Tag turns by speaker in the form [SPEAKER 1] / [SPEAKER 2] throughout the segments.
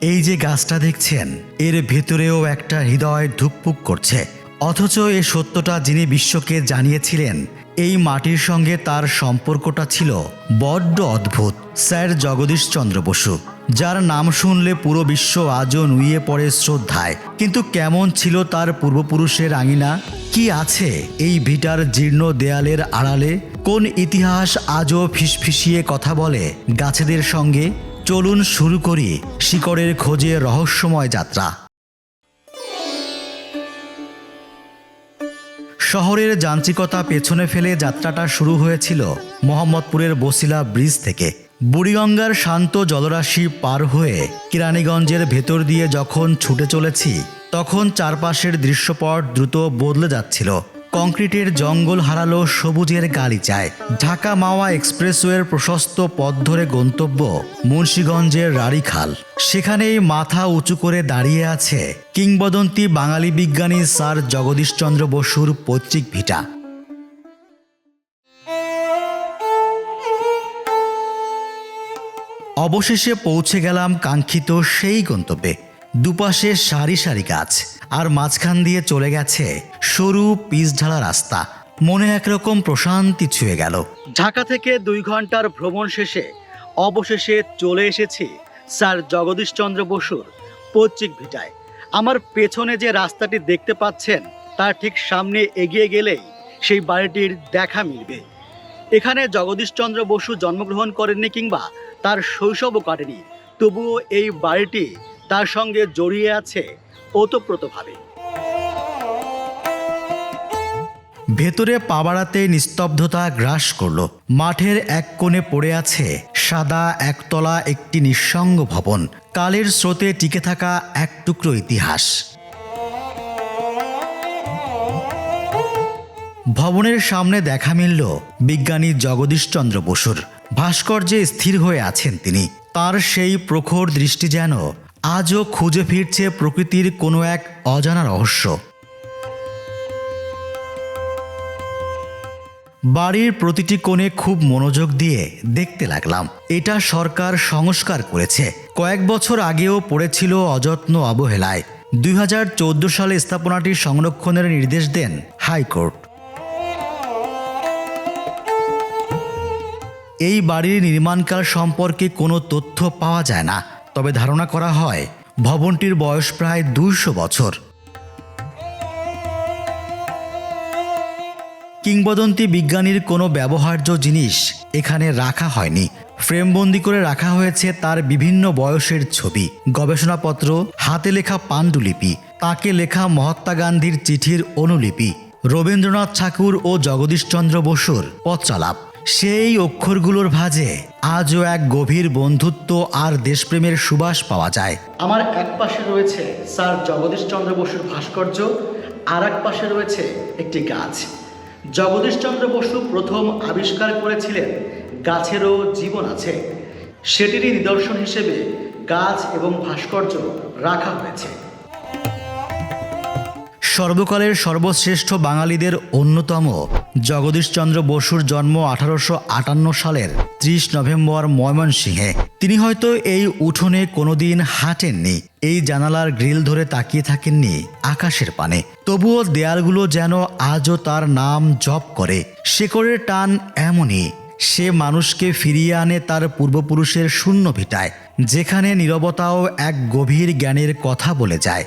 [SPEAKER 1] এই যে গাছটা দেখছেন, এর ভেতরেও একটা হৃদয় ধুকপুক করছে। অথচ এ সত্যটা যিনি বিশ্বকে জানিয়েছিলেন, এই মাটির সঙ্গে তার সম্পর্কটা ছিল বড্ড অদ্ভুত, স্যার জগদীশ চন্দ্র বসু, যার নাম শুনলে পুরো বিশ্ব আজও নুয়ে পড়ে শ্রদ্ধায়। কিন্তু কেমন ছিল তার পূর্বপুরুষের আঙিনা? কি আছে এই ভিটার জীর্ণ দেয়ালের আড়ালে? কোন ইতিহাস আজও ফিসফিসিয়ে কথা বলে গাছেদের সঙ্গে? চলুন শুরু করি শিকড়ের খোঁজে রহস্যময় যাত্রা। শহরের যান্ত্রিকতা পেছনে ফেলে যাত্রাটা শুরু হয়েছিল মোহাম্মদপুরের বসিলা ব্রিজ থেকে। বুড়িগঙ্গার শান্ত জলরাশি পার হয়ে কিরানীগঞ্জের ভেতর দিয়ে যখন ছুটে চলেছি, তখন চারপাশের দৃশ্যপট দ্রুত বদলে যাচ্ছিল। কংক্রিটের জঙ্গল হারালো সবুজের গালিচায়। ঢাকা মাওয়া এক্সপ্রেসওয়ের প্রশস্ত পথ ধরে গন্তব্য মুন্সীগঞ্জের রাড়িখাল। সেখানেই মাথা উঁচু করে দাঁড়িয়ে আছে কিংবদন্তি বাঙালি বিজ্ঞানী স্যার জগদীশচন্দ্র বসুর পৈতৃক ভিটা। অবশেষে পৌঁছে গেলাম কাঙ্ক্ষিত সেই গন্তব্যে। দুপাশে সারি সারি গাছ, আর মাঝখান দিয়ে চলে গেছে সরু পিচ ঢালা রাস্তা। মনে একরকম প্রশান্তি ছুঁয়ে গেল। ঢাকা থেকে দুই ঘণ্টার ভ্রমণ শেষে অবশেষে চলে এসেছি স্যার জগদীশচন্দ্র বসুর পৈতৃক ভিটায়। আমার পেছনে যে রাস্তাটি দেখতে পাচ্ছেন, তার ঠিক সামনে এগিয়ে গেলেই সেই বাড়িটির দেখা মিলবে। এখানে জগদীশচন্দ্র বসু জন্মগ্রহণ করেননি কিংবা তার শৈশবও কাটেনি। তবুও এই বাড়িটি তার সঙ্গে জড়িয়ে আছে ওতপ্রোতভাবে। ভেতরে পা বাড়াতে নিস্তব্ধতা গ্রাস করল। মাঠের এক কোণে পড়ে আছে সাদা একতলা একটি নিঃসঙ্গ ভবন। কালের স্রোতে টিকে থাকা এক টুকরো ইতিহাস। ভবনের সামনে দেখা মিলল বিজ্ঞানী জগদীশচন্দ্র বসুর। ভাস্কর্যে স্থির হয়ে আছেন তিনি। তার সেই প্রখর দৃষ্টি যেন আজও খুঁজে ফিরছে প্রকৃতির কোনো এক অজানা রহস্য। বাড়ির প্রতিটি কোণে খুব মনোযোগ দিয়ে দেখতে লাগলাম। এটা সরকার সংস্কার করেছে। কয়েক বছর আগেও পড়েছিল অযত্ন অবহেলায়। দুই হাজার চৌদ্দ সালে স্থাপনাটি সংরক্ষণের নির্দেশ দেন হাইকোর্ট। এই বাড়ির নির্মাণকাল সম্পর্কে কোনো তথ্য পাওয়া যায় না, তবে ধারণা করা হয়, ভবনটির বয়স প্রায় দুইশো বছর। কিংবদন্তি বিজ্ঞানীর কোনো ব্যবহার্য জিনিস এখানে রাখা হয়নি। ফ্রেমবন্দি করে রাখা হয়েছে তার বিভিন্ন বয়সের ছবি, গবেষণাপত্র, হাতে লেখা পাণ্ডুলিপি, তাকে লেখা মহাত্মা গান্ধীর চিঠির অনুলিপি, রবীন্দ্রনাথ ঠাকুর ও জগদীশচন্দ্র বসুর পত্রালাপ সেই অক্ষরগুলোর ভাঁজে আজও এক গভীর বন্ধুত্ব আর দেশপ্রেমের সুবাস পাওয়া যায়। আমার এক পাশে রয়েছে স্যার জগদীশচন্দ্র বসুর ভাস্কর্য, আর এক পাশে রয়েছে একটি গাছ। জগদীশচন্দ্র বসু প্রথম আবিষ্কার করেছিলেন, গাছেরও জীবন আছে। সেটিরই নিদর্শন হিসেবে গাছ এবং ভাস্কর্য রাখা হয়েছে। সর্বকালের সর্বশ্রেষ্ঠ বাঙালিদের অন্যতম জগদীশচন্দ্র বসুর জন্ম আঠারোশো আটান্ন সালের ত্রিশ নভেম্বর ময়মনসিংহে। তিনি হয়তো এই উঠোনে কোনোদিন হাঁটেননি, এই জানালার গ্রিল ধরে তাকিয়ে থাকেননি আকাশের পানে। তবুও দেয়ালগুলো যেন আজও তার নাম জপ করে। শেকড়ের টান এমনই, সে মানুষকে ফিরিয়ে আনে তার পূর্বপুরুষের শূন্য ভিটায়, যেখানে নীরবতাও এক গভীর জ্ঞানের কথা বলে যায়।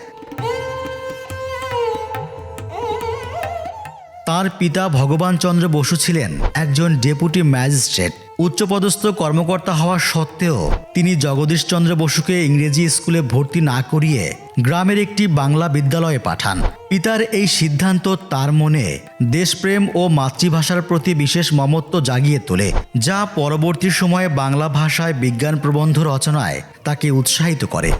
[SPEAKER 1] তার পিতা ভগবান চন্দ্র বসু ছিলেন একজন ডেপুটি ম্যাজিস্ট্রেট। উচ্চপদস্থ কর্মকর্তা হওয়া সত্ত্বেও তিনি জগদীশচন্দ্র বসুকে ইংরেজি স্কুলে ভর্তি না করিয়ে গ্রামের একটি বাংলা বিদ্যালয়ে পাঠান। পিতার এই সিদ্ধান্ত তার মনে দেশপ্রেম ও মাতৃভাষার প্রতি বিশেষ মমত্ব জাগিয়ে তোলে, যা পরবর্তী সময়ে বাংলা ভাষায় বিজ্ঞান প্রবন্ধ রচনায় তাকে উৎসাহিত করে।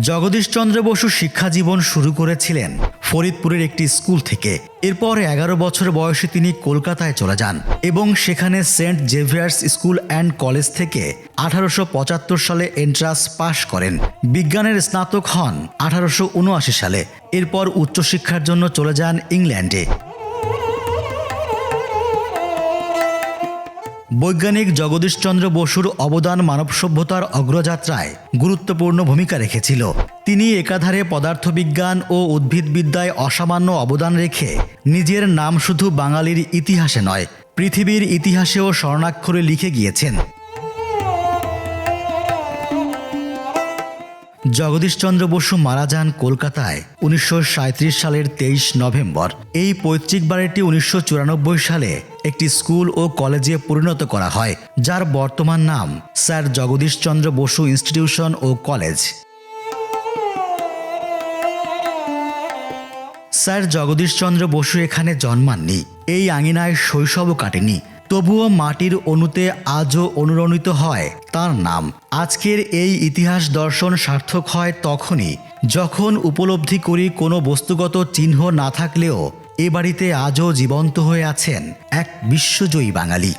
[SPEAKER 1] জগদীশচন্দ্র বসু শিক্ষা জীবন শুরু করেছিলেন ফরিদপুরের একটি স্কুল থেকে। এরপর এগারো বছর বয়সে তিনি কলকাতায় চলে যান এবং সেখানে Saint Xavier's school and college থেকে আঠারোশো পঁচাত্তর সালে এন্ট্রান্স পাশ করেন। বিজ্ঞানের স্নাতক হন আঠারোশো উনআশি সালে। এরপর উচ্চশিক্ষার জন্য চলে যান ইংল্যান্ডে। বৈজ্ঞানিক জগদীশচন্দ্র বসুর অবদান মানব সভ্যতার অগ্রযাত্রায় গুরুত্বপূর্ণ ভূমিকা রেখেছিল। তিনি একাধারে পদার্থবিজ্ঞান ও উদ্ভিদবিদ্যায় অসামান্য অবদান রেখে নিজের নাম শুধু বাঙালির ইতিহাসে নয়, পৃথিবীর ইতিহাসেও স্বর্ণাক্ষরে লিখে গিয়েছেন। জগদীশচন্দ্র বসু মারা যান কলকাতায় উনিশশো সাঁইত্রিশ সালের তেইশ নভেম্বর। এই পৈতৃক বাড়িটি উনিশশো চুরানব্বই সালে একটি স্কুল ও কলেজে পরিণত করা হয়, যার বর্তমান নাম স্যার জগদীশচন্দ্র বসু ইনস্টিটিউশন ও কলেজ। স্যার জগদীশচন্দ্র বসু এখানে জন্মাননি। এই আঙিনায় শৈশবও কাটেনি। তবুও মাটির অণুতে আজও অনুরণিত হয় তার নাম। আজকের এই ইতিহাস দর্শন সার্থক হয় তখনই, যখন উপলব্ধি করি কোনো বস্তুগত চিহ্ন না থাকলেও এ বাড়িতে আজও জীবন্ত হয়ে আছেন এক বিশ্বজয়ী বাঙালি।